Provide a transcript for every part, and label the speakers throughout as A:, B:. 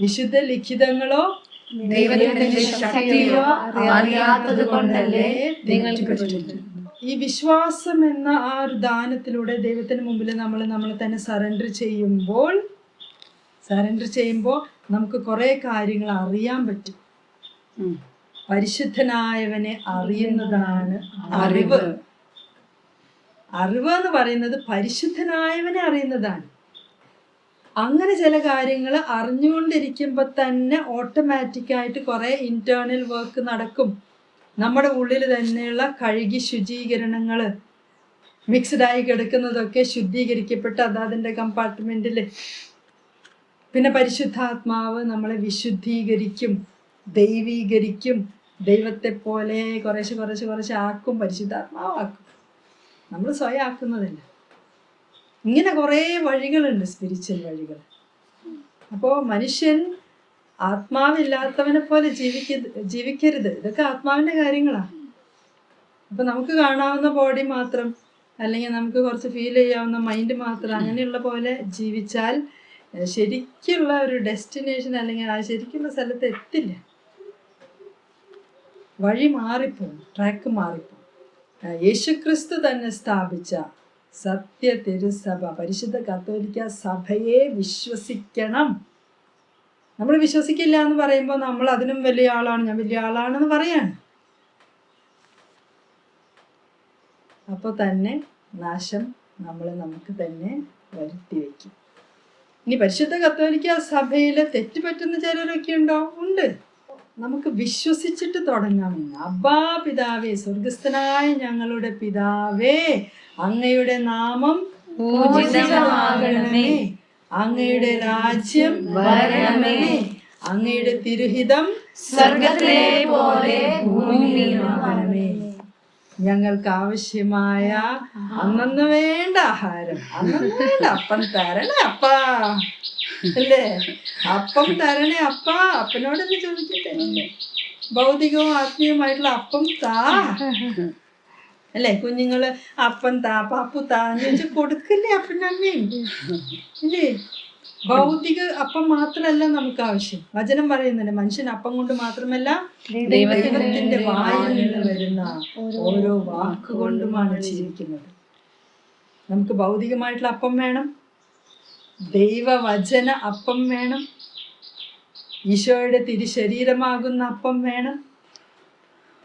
A: വിശുദ്ധ ലിഖിതങ്ങളോ
B: ദൈവത്തിന്റെ ശക്തിയോ അറിയാത്തത് കൊണ്ടല്ലേ
A: ഈ വിശ്വാസം എന്ന ആ ഒരു ദാനത്തിലൂടെ ദൈവത്തിന് മുമ്പിൽ നമ്മൾ നമ്മൾ തന്നെ സറണ്ടർ ചെയ്യുമ്പോൾ സറണ്ടർ ചെയ്യുമ്പോൾ നമുക്ക് കുറേ കാര്യങ്ങൾ അറിയാൻ പറ്റും. പരിശുദ്ധനായവനെ അറിയുന്നതാണ് അറിവ്. അറിവ് എന്ന് പറയുന്നത് പരിശുദ്ധനായവനെ അറിയുന്നതാണ്. അങ്ങനെ ചില കാര്യങ്ങൾ അറിഞ്ഞുകൊണ്ടിരിക്കുമ്പോൾ തന്നെ ഓട്ടോമാറ്റിക്കായിട്ട് കുറേ ഇന്റേർണൽ വർക്ക് നടക്കും. നമ്മുടെ ഉള്ളിൽ തന്നെയുള്ള കഴുകി ശുചീകരണങ്ങൾ മിക്സ്ഡായി കിടക്കുന്നതൊക്കെ ശുദ്ധീകരിക്കപ്പെട്ട് അതാതിന്റെ കമ്പാർട്ട്മെന്റിൽ പിന്നെ പരിശുദ്ധാത്മാവ് നമ്മളെ വിശുദ്ധീകരിക്കും ദൈവീകരിക്കും ദൈവത്തെ പോലെ കുറേശ്ശെ കുറേശ്ശെ കുറേശ്ശെ ആക്കും പരിശുദ്ധാത്മാവ് ആക്കും നമ്മൾ സ്വയം ആക്കുന്നതല്ല? ഇങ്ങനെ കുറേ വഴികളുണ്ട് സ്പിരിച്വൽ വഴികൾ. അപ്പോൾ മനുഷ്യൻ ആത്മാവില്ലാത്തവനെ പോലെ ജീവിക്ക ജീവിക്കരുത്. ഇതൊക്കെ ആത്മാവിന്റെ കാര്യങ്ങളാണ് അപ്പോൾ നമുക്ക് കാണാവുന്ന ബോഡി മാത്രം അല്ലെങ്കിൽ നമുക്ക് കുറച്ച് ഫീൽ ചെയ്യാവുന്ന മൈൻഡ് മാത്രം അങ്ങനെയുള്ള പോലെ ജീവിച്ചാൽ ശരിക്കുള്ള ഒരു ഡെസ്റ്റിനേഷൻ അല്ലെങ്കിൽ ആ ശരിക്കുള്ള സ്ഥലത്ത് എത്തില്ല. വഴി മാറിപ്പോകും ട്രാക്ക് മാറിപ്പോകും. യേശുക്രിസ്തു തന്നെ സ്ഥാപിച്ച സത്യ തിരുസഭ പരിശുദ്ധ കത്തോലിക്ക സഭയെ വിശ്വസിക്കണം. നമ്മൾ വിശ്വസിക്കില്ല എന്ന് പറയുമ്പോൾ നമ്മൾ അതിനും വലിയ ആളാണ്. ഞാൻ വലിയ ആളാണെന്ന് പറയാണ്. അപ്പോൾ തന്നെ നാശം നമ്മൾ നമുക്ക് തന്നെ വരുത്തി വയ്ക്കും. ഇനി പരിശുദ്ധ കത്തോലിക്ക സഭയിൽ തെറ്റുപറ്റുന്ന ചിലരൊക്കെ ഉണ്ടോ? ഉണ്ട്. നമുക്ക് വിശ്വസിച്ചിട്ട് തുടങ്ങാമെന്ന്. അബ്ബാ പിതാവേ സ്വർഗസ്ഥനായ ഞങ്ങളുടെ പിതാവേ അങ്ങയുടെ നാമം പൂജിതമാകണമേ. അങ്ങയുടെ രാജ്യം വരണമേ. അങ്ങയുടെ തിരുഹിതം
B: സ്വർഗത്തിലെ പോലെ ഭൂമിയിലുമാകണമേ.
A: ഞങ്ങൾക്ക് ആവശ്യമായ അന്നന്ന് വേണ്ട ആഹാരം. അന്നന്ന് വേണ്ട അപ്പം തരണേ അപ്പാ. അല്ലേ? അപ്പം തരണേ അപ്പ. അപ്പനോടൊന്ന് ചോദിക്കട്ടെ ഭൗതികവും ആത്മീയവുമായിട്ടുള്ള അപ്പം താ. അല്ലേ? കുഞ്ഞുങ്ങൾ അപ്പം താ പാപ്പു താ എന്ന് വെച്ചാൽ കൊടുക്കില്ലേ അപ്പനമ്മയും? ഇല്ലേ? ഭൗതിക അപ്പം മാത്രമല്ല നമുക്ക് ആവശ്യം. വചനം പറയുന്നുണ്ട്. മനുഷ്യൻ അപ്പം കൊണ്ട് മാത്രമല്ല ദൈവത്തിന്റെ വായിൽ നിന്ന് വരുന്ന ഓരോ വാക്കുകൊണ്ടുമാണ് ജീവിക്കുന്നത്. നമുക്ക് ഭൗതികമായിട്ടുള്ള അപ്പം വേണം. ദൈവവചന അപ്പം വേണം. ഈശോയുടെ തിരുശരീരമാകുന്ന അപ്പം വേണം.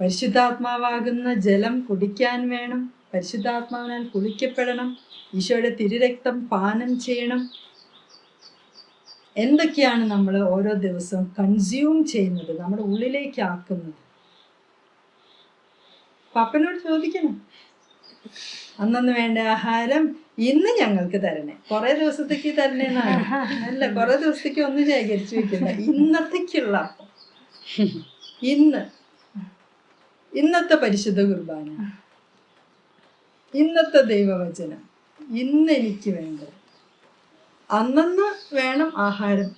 A: പരിശുദ്ധാത്മാവാകുന്ന ജലം കുടിക്കാൻ വേണം. പരിശുദ്ധാത്മാവിനാൽ കുളിക്കപ്പെടണം. ഈശോയുടെ തിരുരക്തം പാനം ചെയ്യണം. എന്തൊക്കെയാണ് നമ്മൾ ഓരോ ദിവസവും കൺസ്യൂം ചെയ്യുന്നത്? നമ്മുടെ ഉള്ളിലേക്ക് ആക്കുന്നത്? പപ്പനോട് ചോദിക്കണം. അന്നന്ന് വേണ്ട ആഹാരം ഇന്ന് ഞങ്ങൾക്ക് തരണേ. കുറെ ദിവസത്തേക്ക് തരണേന്നാണ്. അല്ല കുറെ ദിവസത്തേക്ക് ഒന്നും ശേഖരിച്ചു വെക്കില്ല ഇന്നത്തേക്കുള്ള അപ്പം. ഇന്ന്. ഇന്നത്തെ പരിശുദ്ധ കുർബാന. ഇന്നത്തെ ദൈവവചനം. ഇന്ന് എനിക്ക് വേണ്ടത്. അന്നന്ന് വേണം ആഹാരം.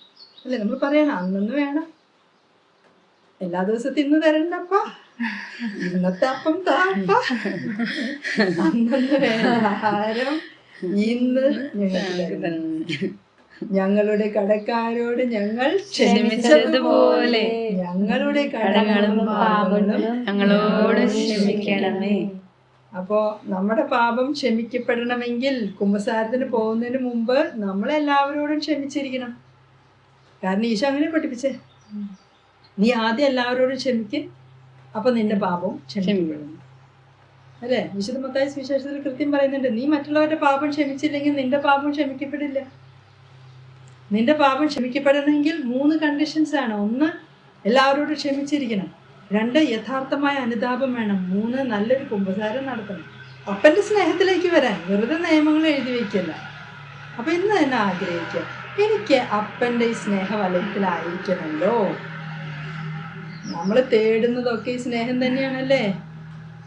A: അല്ലെ നമ്മൾ പറയണം അന്നന്ന് വേണം. എല്ലാ ദിവസത്തും ഇന്ന് തരണ്ടപ്പ. ഇന്നത്തെ അപ്പം താപ്പ അന്നന്ന് വേണം ആഹാരം. ഇന്ന് ഞങ്ങളുടെ കടക്കാരോട് ഞങ്ങൾ ക്ഷമിച്ചതുപോലെ ഞങ്ങളുടെ കടങ്ങളും പാപങ്ങളും
B: ഞങ്ങളോട് ക്ഷമിക്കണമേ.
A: അപ്പോ നമ്മുടെ പാപം ക്ഷമിക്കപ്പെടണമെങ്കിൽ കുമ്പസാരത്തിന് പോകുന്നതിന് മുമ്പ് നമ്മളെല്ലാവരോടും ക്ഷമിച്ചിരിക്കണം. കാരണം ഈശോ അങ്ങനെ പഠിപ്പിച്ചേ. നീ ആദ്യം എല്ലാവരോടും ക്ഷമിക്കും. അപ്പൊ നിന്റെ പാപവും ക്ഷമിക്കപ്പെടും. അല്ലേ? വിശുദ്ധ മത്തായ സുവിശേഷത്തിൽ കൃത്യം പറയുന്നുണ്ട് നീ മറ്റുള്ളവരുടെ പാപം ക്ഷമിച്ചില്ലെങ്കിൽ നിന്റെ പാപം ക്ഷമിക്കപ്പെടില്ല. നിന്റെ പാപം ക്ഷമിക്കപ്പെടണമെങ്കിൽ മൂന്ന് കണ്ടീഷൻസ് ആണ്. ഒന്ന് എല്ലാവരോടും ക്ഷമിച്ചിരിക്കണം. രണ്ട് യഥാർത്ഥമായ അനുതാപം വേണം. മൂന്ന് നല്ലൊരു കുമ്പസാരം നടത്തണം. അപ്പന്റെ സ്നേഹത്തിലേക്ക് വരാൻ വെറുതെ നിയമങ്ങൾ എഴുതി വയ്ക്കല്ല അപ്പം ഇന്ന് തന്നെ ആഗ്രഹിക്കുക എനിക്ക് അപ്പന്റെ ഈ സ്നേഹവലയത്തിലായിരിക്കണമല്ലോ നമ്മൾ തേടുന്നതൊക്കെ ഈ സ്നേഹം തന്നെയാണല്ലേ?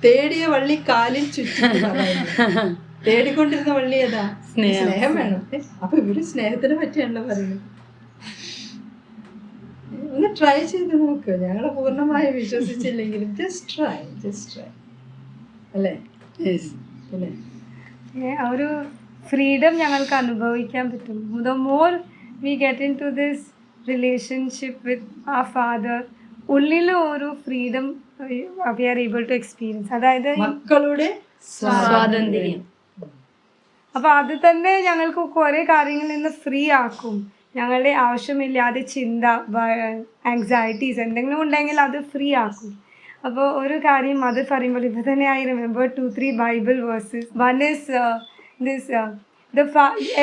A: തേടിയ വള്ളി കാലിൽ ചുറ്റി തേടിക്കൊണ്ടിരുന്ന വള്ളി ഏതാ? സ്നേഹം. വേണം. അപ്പൊ ഇവർ സ്നേഹത്തിനെ പറ്റിയാണല്ലോ പറയുന്നത്. ഒന്ന് ട്രൈ ചെയ്ത് നോക്ക്. ഞങ്ങളെ പൂർണമായി വിശ്വസിച്ചില്ലെങ്കിലും ജസ്റ്റ് ട്രൈ ജസ്റ്റ് ട്രൈ അല്ലേ?
C: ഒരു ഫ്രീഡം ഞങ്ങൾക്ക് അനുഭവിക്കാൻ പറ്റും. The more we get into this relationship with a father ഉള്ളിൽ ഒരു freedom we are able to experience അതായത്
A: മക്കളുടെ
B: സ്വാതന്ത്ര്യം.
C: അപ്പൊ അത് തന്നെ ഞങ്ങൾക്ക് കുറെ കാര്യങ്ങളിൽ നിന്ന് ഫ്രീ ആക്കും. ഞങ്ങളുടെ ആവശ്യമില്ലാതെ ചിന്ത ആങ്സൈറ്റീസ് എന്തെങ്കിലും ഉണ്ടെങ്കിൽ അത് ഫ്രീ ആക്കും. അപ്പോൾ ഒരു കാര്യം അത് പറയുമ്പോൾ ഇപ്പൊ തന്നെ I remember two three Bible verses one is this the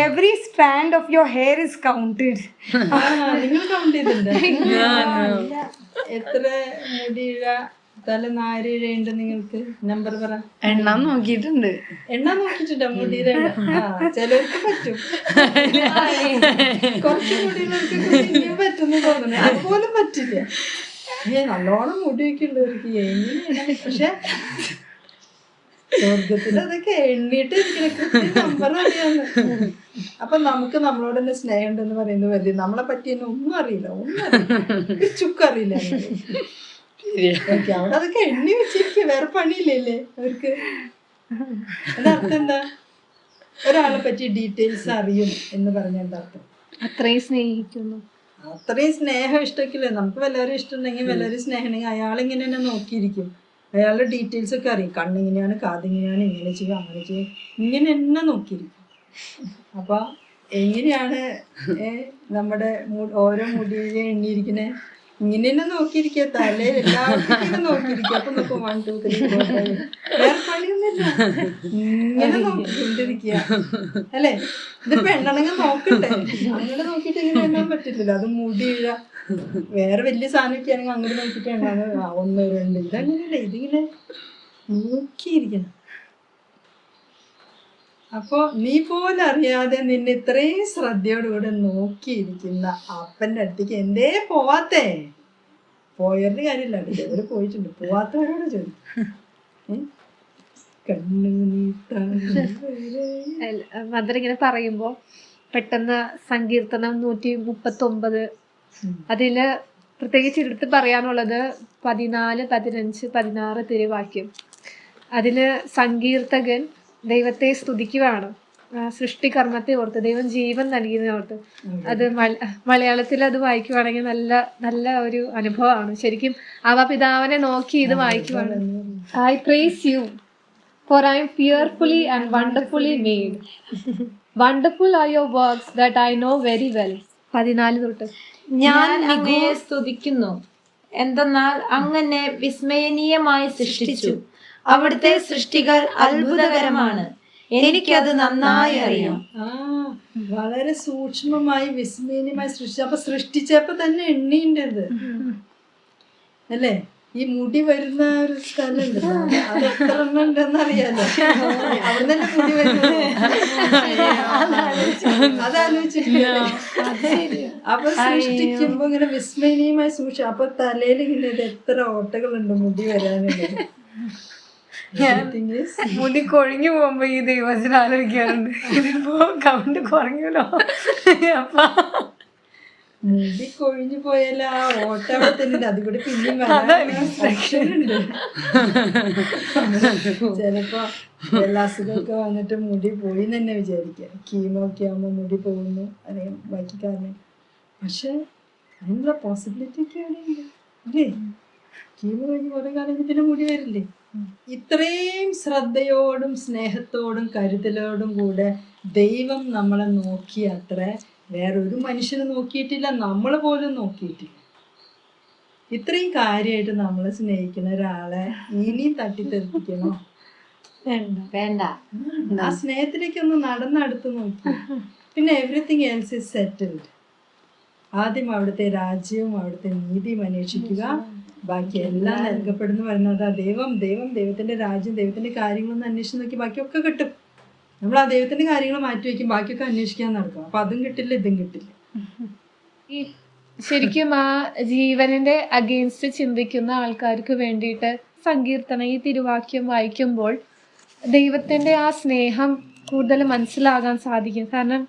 C: every strand of your hair is counted
A: ആ, നിങ്ങൾ കൗണ്ട് ചെയ്തിട്ടുണ്ട്. എത്ര മുടിയിഴ നിങ്ങൾക്ക്? നമ്പർ പറ.
B: എണ്ണം നോക്കിയിട്ടുണ്ട്.
A: എണ്ണ നോക്കിയിട്ടുണ്ട് മുടിയുടെ എണ്ണം? ആ ചിലർക്ക് പറ്റും. കുറച്ച് മുടിയുള്ളവർക്ക് ഇനിയും പറ്റുന്നു തോന്നുന്നു. അതുപോലും പറ്റില്ല. ഏ നല്ലോണം മുടിയൊക്കെ എങ്ങനെയാണ് പക്ഷെ സ്വർഗത്തിൽ അതൊക്കെ എണ്ണിട്ട് നമ്പർ അറിയാന്ന് അപ്പൊ നമുക്ക് നമ്മളോട് തന്നെ സ്നേഹം ഉണ്ടെന്ന് പറയുന്നത് വലിയ നമ്മളെ പറ്റി തന്നെ ഒന്നും അറിയില്ല. ഒന്നും അറിയില്ല. ഒരു അതൊക്കെ എണ്ണി വെച്ചിരിക്കുക വേറെ പണിയില്ലല്ലേ അവർക്ക്? അതർത്ഥം അർത്ഥം എന്താ ഒരാളെ പറ്റി ഡീറ്റെയിൽസ് അറിയും എന്ന് പറഞ്ഞ എന്താ അർത്ഥം.
C: അത്രയും സ്നേഹിക്കുന്നു.
A: അത്രയും സ്നേഹം ഇഷ്ടമൊക്കെയില്ലേ നമുക്ക് വല്ലവരും ഇഷ്ടമുണ്ടെങ്കിൽ വല്ലവരും സ്നേഹം അയാളിങ്ങനെ അയാൾ ഇങ്ങനെ തന്നെ നോക്കിയിരിക്കും. അയാളുടെ ഡീറ്റെയിൽസ് ഒക്കെ അറിയും. കണ്ണിങ്ങനെയാണ് കാതിങ്ങനെയാണ് ഇങ്ങനെ ചെയ്യും അങ്ങനെ ചെയ്യും. ഇങ്ങനെ തന്നെ നോക്കിയിരിക്കും. അപ്പൊ എങ്ങനെയാണ് നമ്മുടെ ഓരോ മുടിയെ എണ്ണിയിരിക്കണേ ഇങ്ങനെ തന്നെ നോക്കിയിരിക്കുക തലേ എല്ലാവർക്കും നോക്കിയിരിക്കുക അപ്പൊ നോക്കും one two three four five വേറെ പണിയൊന്നുമില്ല. ഇങ്ങനെ നോക്കിക്കൊണ്ടിരിക്കുക. അല്ലേ? ഇതിപ്പോ എണ്ണണെങ്കിൽ നോക്കട്ടെ. അങ്ങനെ നോക്കിട്ട് ഇങ്ങനെ എണ്ണാൻ പറ്റില്ലല്ലോ അത് മുടി ഇഴ. വേറെ വലിയ സാധനമൊക്കെ ആണെങ്കിൽ അങ്ങനെ നോക്കിട്ട് എണ്ണാൻ ഒന്ന് രണ്ട്. ഇതങ്ങനെയല്ല? ഇതിങ്ങനെ നോക്കിയിരിക്കണം. അപ്പോ നീ പോലും അറിയാതെ നിന്നെ ഇത്രയും ശ്രദ്ധയോടുകൂടെ നോക്കിയിരിക്കുന്ന അപ്പന്റെ അടുത്തേക്ക് എന്തേ പോവാത്തേ? പോയവരുടെ കാര്യമില്ല ഇവർ പോയിട്ടുണ്ട്. പോവാത്തവരോട് ചോദിക്കും.
D: മദർ ഇങ്ങനെ പറയുമ്പോൾ പെട്ടെന്ന് സങ്കീർത്തനം നൂറ്റി മുപ്പത്തി ഒമ്പത് അതിൽ പ്രത്യേകിച്ച് എടുത്ത് പറയാനുള്ളത് പതിനാല് പതിനഞ്ച് പതിനാറ് തിരുവാക്യം. അതിൽ സങ്കീർത്തകൻ ദൈവത്തെ സ്തുതിക്കുവാണ്. സൃഷ്ടികർമ്മത്തെ ഓർത്ത് ദൈവം ജീവൻ നൽകിയതിനെ ഓർത്ത്. അത് മലയാളത്തിൽ അത് വായിക്കുവാണെങ്കിൽ നല്ല നല്ല ഒരു അനുഭവമാണ്. ശരിക്കും അവ പിതാവിനെ നോക്കി ഇത് വായിക്കുവാണ്. I praise you for I am fearfully and wonderfully made. Wonderful are your works that I know very well. പതിനാല് തൊട്ട്.
B: ഞാൻ അങ്ങയെ സ്തുതിക്കുന്നു. എന്തെന്നാൽ അങ്ങനെ വിസ്മയനീയമായി സൃഷ്ടിച്ചു. അവിടുത്തെ സൃഷ്ടികൾ അത്ഭുതകരമാണ്. എനിക്കത് നന്നായി അറിയാം.
A: വളരെ സൂക്ഷ്മമായി വിസ്മീനിയമായി സൃഷ്ടിച്ചു അപ്പൊ സൃഷ്ടിച്ചപ്പോ തന്നെ എണ്ണിണ്ടത് അല്ലേ? ഈ മുടി വരുന്ന ഒരു സ്ഥലമുണ്ട് അത് എത്ര എണ്ണം ഉണ്ടെന്ന് അറിയാലോ. അവിടെ തന്നെ മുടി വരുന്നത് അതാലോചിച്ചിട്ടില്ല അപ്പൊ സൃഷ്ടിക്കുമ്പോ ഇങ്ങനെ വിസ്മയനീയമായി സൂക്ഷിച്ചു അപ്പൊ തലയിൽ ഇങ്ങനെ എത്ര ഓട്ടകളുണ്ട് മുടി വരാനുള്ളത്.
C: മുടി കൊഴിഞ്ഞു പോകുമ്പോ ഈ ദൈവത്തിന് ആലോചിക്കാറുണ്ട്. ഇതിപ്പോ കൗണ്ട് കുറഞ്ഞല്ലോ അപ്പൊ
A: മുടി കൊഴിഞ്ഞു പോയാൽ ആ അത് കൂടി. പിന്നെയും ചിലപ്പോ എല്ലാ അസുഖമൊക്കെ വന്നിട്ട് മുടി പോയി എന്ന് തന്നെ വിചാരിക്കുക കീമോ ഒക്കെ ആകുമ്പോൾ മുടി പോകുന്നു. അല്ലെങ്കിൽ ബാക്കി കാരണം. പക്ഷെ അതിനുള്ള പോസിബിലിറ്റി ഒക്കെ അവിടെയുണ്ട് അല്ലേ? കീമോ കഴിഞ്ഞ് കുറെ കാലം കഴിഞ്ഞിട്ട് മുടി വരില്ലേ? ഇത്രയും ശ്രദ്ധയോടും സ്നേഹത്തോടും കരുതലോടും കൂടെ ദൈവം നമ്മളെ നോക്കി അത്ര വേറൊരു മനുഷ്യനെ നോക്കിയിട്ടില്ല നമ്മൾ പോലും നോക്കിയിട്ടില്ല. ഇത്രയും കാര്യമായിട്ട് നമ്മളെ സ്നേഹിക്കുന്ന ഒരാളെ ഇനിയും തട്ടിത്തെറിപ്പിക്കണോ?
B: വേണ്ട വേണ്ട.
A: ആ സ്നേഹത്തിലേക്ക് ഒന്ന് നടന്നടുത്ത് നോക്കി. പിന്നെ എവറിത്തിങ് എൽസ് ഇസ് സെറ്റിൽഡ് ആദ്യം അവിടുത്തെ രാജ്യവും അവിടുത്തെ നീതിയും അന്വേഷിക്കുക. ബാക്കി എല്ലാം നൽകപ്പെടുന്നു പറയുന്നത് ആ ദൈവം ദൈവം ദൈവത്തിന്റെ രാജ്യം ദൈവത്തിന്റെ കാര്യങ്ങളൊന്നും അന്വേഷിച്ച് നോക്കി ബാക്കിയൊക്കെ കിട്ടും. നമ്മൾ ആ ദൈവത്തിന്റെ കാര്യങ്ങൾ മാറ്റി വയ്ക്കും ബാക്കിയൊക്കെ അന്വേഷിക്കാൻ നടക്കും. അപ്പൊ അതും കിട്ടില്ല ഇതും കിട്ടില്ല.
D: ഈ ശരിക്കും ആ ജീവനിന്റെ അഗെയിൻസ്റ്റ് ചിന്തിക്കുന്ന ആൾക്കാർക്ക് വേണ്ടിയിട്ട് സങ്കീർത്തനം ഈ തിരുവാക്യം വായിക്കുമ്പോൾ ദൈവത്തിന്റെ ആ സ്നേഹം കൂടുതൽ മനസ്സിലാകാൻ സാധിക്കും. കാരണം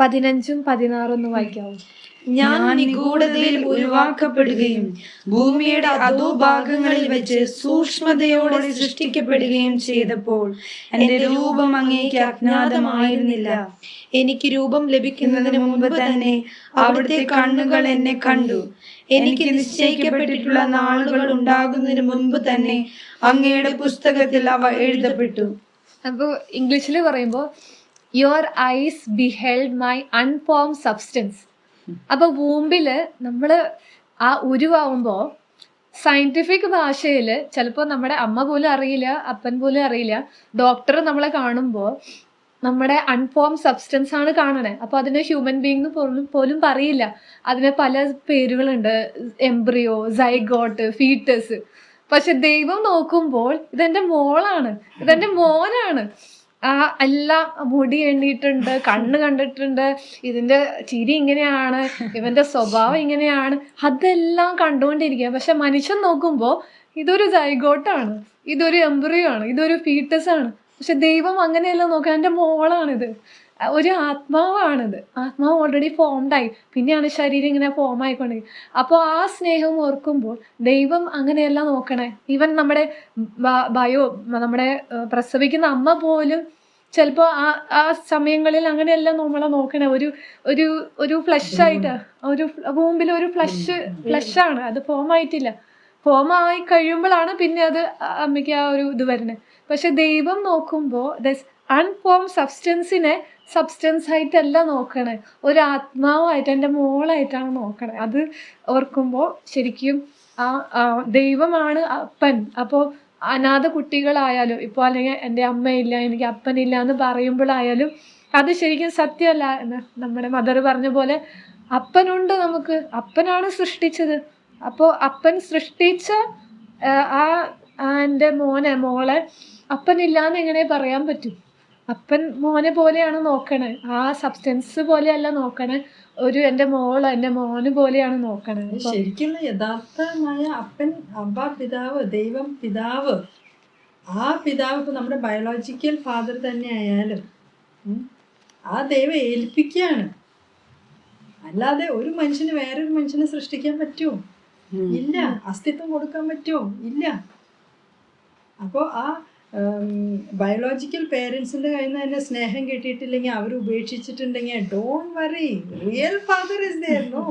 D: പതിനഞ്ചും പതിനാറും ഒന്ന് വായിക്കാവും?
B: ഞാൻ നിഗൂഢതയിൽ ഉരുവാക്കപ്പെടുകയും ഭൂമിയുടെ അധോഭാഗങ്ങളിൽ വെച്ച് സൂക്ഷ്മതയോടെ സൃഷ്ടിക്കപ്പെടുകയും ചെയ്തപ്പോൾ എന്റെ രൂപം അങ്ങേക്ക് അജ്ഞാതമായിരുന്നില്ല. എനിക്ക് രൂപം ലഭിക്കുന്നതിന് മുമ്പ് തന്നെ അവിടുത്തെ കണ്ണുകൾ എന്നെ കണ്ടു. എനിക്ക് നിശ്ചയിക്കപ്പെട്ടിട്ടുള്ള നാളുകൾ ഉണ്ടാകുന്നതിന് മുൻപ് തന്നെ അങ്ങയുടെ പുസ്തകത്തിൽ അവ എഴുതപ്പെട്ടു.
D: അപ്പോൾ ഇംഗ്ലീഷിൽ പറയുമ്പോൾ your eyes beheld my unformed substance അപ്പൊ വൂമ്പിൽ നമ്മൾ ആ ഉരുവാകുമ്പോ സയന്റിഫിക് ഭാഷയിൽ ചിലപ്പോൾ നമ്മുടെ അമ്മ പോലും അറിയില്ല അപ്പൻ പോലും അറിയില്ല ഡോക്ടർ നമ്മളെ കാണുമ്പോൾ നമ്മുടെ അൺഫോം സബ്സ്റ്റൻസ് ആണ് കാണണേ. അപ്പോൾ അതിനെ ഹ്യൂമൻ ബീങ് പോലും പറയില്ല. അതിന് പല പേരുകളുണ്ട്. എംബ്രിയോ സൈഗോട്ട് ഫീറ്റസ് പക്ഷെ ദൈവം നോക്കുമ്പോൾ ഇതെന്റെ മോളാണ്. ഇതെന്റെ മോനാണ്. എല്ലാം മുടി എണ്ണിയിട്ടുണ്ട് കണ്ണ് കണ്ടിട്ടുണ്ട്. ഇതിന്റെ ചിരി ഇങ്ങനെയാണ് ഇവന്റെ സ്വഭാവം ഇങ്ങനെയാണ്. അതെല്ലാം കണ്ടുകൊണ്ടിരിക്കുക. പക്ഷെ മനുഷ്യൻ നോക്കുമ്പോൾ ഇതൊരു ജൈഗോട്ടാണ് ഇതൊരു എംബ്രിയോ ആണ് ഇതൊരു ഫീറ്റസ് ആണ്. പക്ഷെ ദൈവം അങ്ങനെയല്ല നോക്കുക. എന്റെ മോളാണിത്. ഒരു ആത്മാവാണിത്. ആത്മാവ് ഓൾറെഡി ഫോംഡായി പിന്നെയാണ് ശരീരം ഇങ്ങനെ ഫോം ആയിക്കൊണ്ടിരിക്കുന്നത് അപ്പോൾ ആ സ്നേഹം ഓർക്കുമ്പോൾ ദൈവം അങ്ങനെയല്ല നോക്കണേ. ഈവൻ നമ്മുടെ ബയോ നമ്മുടെ പ്രസവിക്കുന്ന അമ്മ പോലും ചിലപ്പോൾ ആ ആ സമയങ്ങളിൽ അങ്ങനെയല്ല നമ്മളെ നോക്കണേ. ഒരു ഒരു ഒരു ഫ്ലഷ് ആയിട്ട്. ഒരു മുമ്പിൽ ഒരു ഫ്ലഷ് ഫ്ലഷ് ആണ്. അത് ഫോം ആയിട്ടില്ല. ഫോം ആയി കഴിയുമ്പോഴാണ് പിന്നെ അത് അമ്മയ്ക്ക് ആ ഒരു ഇത് വരുന്നത്. പക്ഷെ ദൈവം നോക്കുമ്പോൾ അൺഫോം സബ്സ്റ്റൻസിനെ സബ്സ്റ്റൻസ് ആയിട്ടല്ല നോക്കണേ. ഒരു ആത്മാവായിട്ട് എന്റെ മോളായിട്ടാണ് നോക്കണേ. അത് ഓർക്കുമ്പോൾ ശരിക്കും ആ ദൈവമാണ് അപ്പൻ. അപ്പോൾ അനാഥ കുട്ടികളായാലും ഇപ്പോൾ അല്ലെങ്കിൽ എന്റെ അമ്മയില്ല എനിക്ക് അപ്പനില്ല എന്ന് പറയുമ്പോഴായാലും അത് ശരിക്കും സത്യമല്ല എന്ന് നമ്മുടെ മദർ പറഞ്ഞ പോലെ അപ്പനുണ്ട് നമുക്ക്. അപ്പനാണ് സൃഷ്ടിച്ചത്. അപ്പോൾ അപ്പൻ സൃഷ്ടിച്ച ആ എന്റെ മോനെ മോളെ അപ്പനില്ലാന്ന് എങ്ങനെ പറയാൻ പറ്റും? അപ്പൻ മോനെ പോലെയാണ് നോക്കണേ. ആ സബ്സ്റ്റൻസ് പോലെയല്ല നോക്കണേ. ഒരു എന്റെ മോൾ എന്റെ മോന് പോലെയാണ് നോക്കണേ.
A: ശരിക്കും യഥാർത്ഥമായ അപ്പൻ അബ്ബ പിതാവ് ദൈവം പിതാവ്. ആ പിതാവ് ഇപ്പൊ നമ്മുടെ ബയോളജിക്കൽ ഫാദർ തന്നെ ആയാലും ആ ദൈവം ഏൽപ്പിക്കുകയാണ്. അല്ലാതെ ഒരു മനുഷ്യന് വേറൊരു മനുഷ്യനെ സൃഷ്ടിക്കാൻ പറ്റുമോ? ഇല്ല. അസ്തിത്വം കൊടുക്കാൻ പറ്റുമോ? ഇല്ല. അപ്പോൾ ആ ബയോളജിക്കൽ പേരൻസിന്റെ കയ്യിൽ നിന്ന് തന്നെ സ്നേഹം കിട്ടിയിട്ടില്ലെങ്കിൽ അവർ ഉപേക്ഷിച്ചിട്ടുണ്ടെങ്കിൽ don't worry real father is no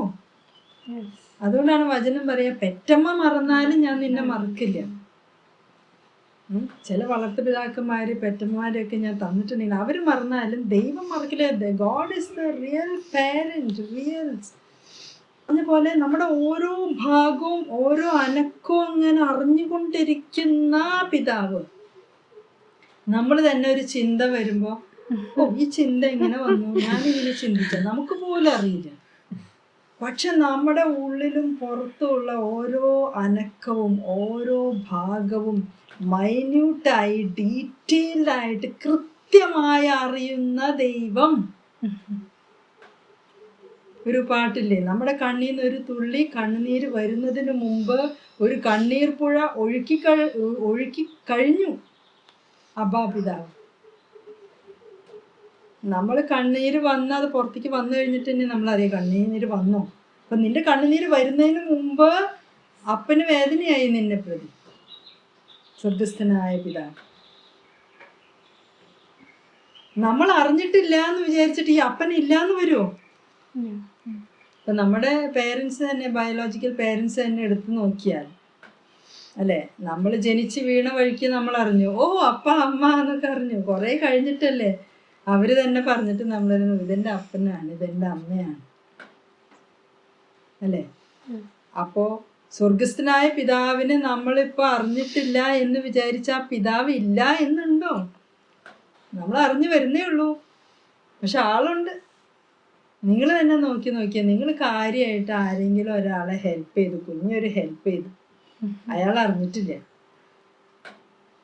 A: അതുകൊണ്ടാണ് വചനം പറയാ പെറ്റമ്മ മറന്നാലും ഞാൻ നിന്നെ മറക്കില്ല. ചില വളർത്തുപിതാക്കന്മാര് പെറ്റമ്മമാരെയൊക്കെ ഞാൻ തന്നിട്ടുണ്ടെങ്കിൽ അവർ മറന്നാലും ദൈവം മറക്കില്ല. God is the real parent real പോലെ നമ്മുടെ ഓരോ ഭാഗവും ഓരോ അനക്കവും അങ്ങനെ അറിഞ്ഞുകൊണ്ടിരിക്കുന്ന പിതാവ്. നമ്മൾ തന്നെ ഒരു ചിന്ത വരുമ്പോ ഈ ചിന്ത എങ്ങനെ വന്നു. ഞാൻ ഇങ്ങനെ ചിന്തിച്ച. നമുക്ക് പോലും അറിയില്ല. പക്ഷെ നമ്മുടെ ഉള്ളിലും പുറത്തുമുള്ള ഓരോ അനക്കവും ഓരോ ഭാഗവും മൈന്യൂട്ടായി ഡീറ്റെയിൽഡ് ആയിട്ട് കൃത്യമായി അറിയുന്ന ദൈവം. ഒരു പാട്ടില്ലേ? നമ്മുടെ കണ്ണിൽ നിന്ന് ഒരു തുള്ളി കണ്ണുനീര് വരുന്നതിന് മുമ്പ് ഒരു കണ്ണീർ പുഴ ഒഴുക്കി കഴി ഒഴുക്കി കഴിഞ്ഞു. അബാ പിതാവ് നമ്മൾ കണ്ണീര് വന്ന് അത് പുറത്തേക്ക് വന്നു കഴിഞ്ഞിട്ട് തന്നെ നമ്മൾ അതേ കണ്ണീര് വന്നു. അപ്പൊ നിന്റെ കണ്ണുനീര് വരുന്നതിന് മുമ്പ് അപ്പന് വേദനയായി നിന്നെ പ്രതി. സ്വർഗസ്ഥനായ പിതാവ്. നമ്മൾ അറിഞ്ഞിട്ടില്ല എന്ന് വിചാരിച്ചിട്ട് ഈ അപ്പൻ ഇല്ലാന്ന് വരുമോ ഇപ്പൊ നമ്മുടെ പേരൻസ് തന്നെ ബയോളജിക്കൽ പേരൻസ് തന്നെ എടുത്തു നോക്കിയാൽ അല്ലെ? നമ്മൾ ജനിച്ച് വീണ വഴിക്ക് നമ്മൾ അറിഞ്ഞു ഓ അപ്പ അമ്മ എന്നൊക്കെ അറിഞ്ഞു. കുറെ കഴിഞ്ഞിട്ടല്ലേ അവർ തന്നെ പറഞ്ഞിട്ട് നമ്മൾ ഇതെന്റെ അപ്പനാണ് ഇതെന്റെ അമ്മയാണ്. അല്ലേ? അപ്പോ സ്വർഗസ്ഥനായ പിതാവിനെ നമ്മളിപ്പോ അറിഞ്ഞിട്ടില്ല എന്ന് വിചാരിച്ച ആ പിതാവ് ഇല്ല എന്നുണ്ടോ? നമ്മൾ അറിഞ്ഞു വരുന്നേ ഉള്ളൂ. പക്ഷെ ആളുണ്ട്. നിങ്ങൾ തന്നെ നോക്കി നോക്കിയാൽ നിങ്ങൾ കാര്യമായിട്ട് ആരെങ്കിലും ഒരാളെ ഹെൽപ്പ് ചെയ്തു കുഞ്ഞൊരു ഹെൽപ്പ് ചെയ്തു. അയാൾ അറിഞ്ഞിട്ടില്ല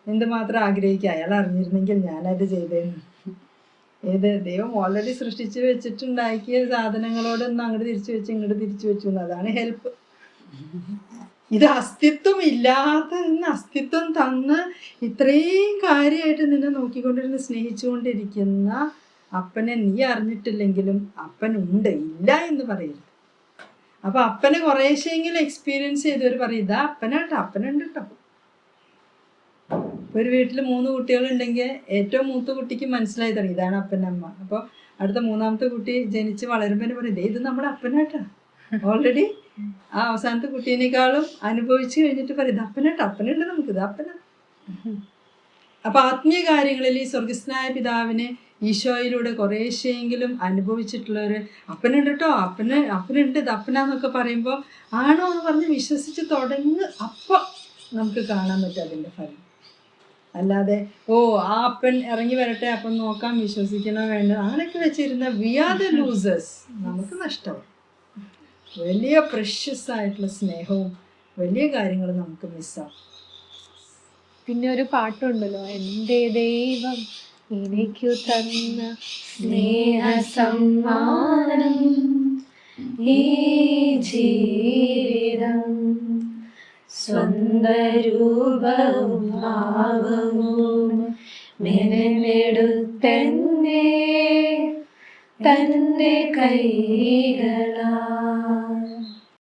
A: എന്തുമാത്രം ആഗ്രഹിക്കുക? അയാൾ അറിഞ്ഞിരുന്നെങ്കിൽ ഞാനത് ചെയ്തേന്ന് ഏത്? ദൈവം ഓൾറെഡി സൃഷ്ടിച്ച് വെച്ചിട്ടുണ്ടാക്കിയ സാധനങ്ങളോടൊന്നും അങ്ങോട്ട് തിരിച്ചു വെച്ച് ഇങ്ങോട്ട് തിരിച്ചു വെച്ചു അതാണ് ഹെൽപ്പ് ഇത് അസ്തിത്വം നിന്ന് അസ്തിത്വം തന്ന് ഇത്രയും കാര്യമായിട്ട് നിന്നെ നോക്കിക്കൊണ്ടിരുന്ന് സ്നേഹിച്ചുകൊണ്ടിരിക്കുന്ന അപ്പനെ നീ അറിഞ്ഞിട്ടില്ലെങ്കിലും അപ്പനുണ്ട്. ഇല്ല എന്ന് പറയരുത്. അപ്പൊ അപ്പനെ കുറേശ്ശെങ്കിലും എക്സ്പീരിയൻസ് ചെയ്തവർ പറയും ഇതാ അപ്പനാട്ടോ അപ്പനുണ്ട് കേട്ടോ ഒരു വീട്ടിൽ മൂന്ന് കുട്ടികളുണ്ടെങ്കിൽ ഏറ്റവും മൂത്ത കുട്ടിക്ക് മനസ്സിലായി തുടങ്ങി ഇതാണ് അപ്പനമ്മ. അപ്പോൾ അടുത്ത മൂന്നാമത്തെ കുട്ടി ജനിച്ച് വളരുമ്പോൾ പറയും "ദേ, ഇത് നമ്മുടെ അപ്പനാട്ടാ. ഓൾറെഡി ആ അവസാനത്തെ കുട്ടീനേക്കാളും അനുഭവിച്ചു കഴിഞ്ഞിട്ട് പറയും ഇത് അപ്പനാട്ടോ അപ്പനുണ്ട് നമുക്ക് ഇത് അപ്പന. അപ്പൊ ആത്മീയ കാര്യങ്ങളിൽ ഈ സ്വർഗസ്നായ പിതാവിനെ ഈശോയിലൂടെ കുറേശ്ശെങ്കിലും അനുഭവിച്ചിട്ടുള്ളവർ അപ്പനുണ്ട് കേട്ടോ അപ്പന് അപ്പനുണ്ട് ഇത് അപ്പനാന്നൊക്കെ പറയുമ്പോൾ ആണോ എന്ന് പറഞ്ഞ് വിശ്വസിച്ച് തുടങ്ങി. അപ്പം നമുക്ക് കാണാൻ പറ്റും അതിന്റെ ഫലം. അല്ലാതെ ഓ ആ അപ്പൻ ഇറങ്ങി വരട്ടെ അപ്പം നോക്കാം വിശ്വസിക്കണം വേണ്ട. അങ്ങനെയൊക്കെ വെച്ചിരുന്ന വി ആർ ദ ലൂസേഴ്സ് നമുക്ക് നഷ്ടമാണ് വലിയ പ്രഷ്യസ് ആയിട്ടുള്ള സ്നേഹവും വലിയ കാര്യങ്ങളും നമുക്ക് മിസ്സാവും
D: പിന്നെ ഒരു പാട്ടുണ്ടല്ലോ എന്റെ ദൈവം എനിക്കു തന്ന
B: സ്നേഹ സമ്മാനം ഈ ജീവിതം സ്വന്തരൂപവും ഭാവവും മെനഞ്ഞെടുത്തന്നെ കൈകളാൽ.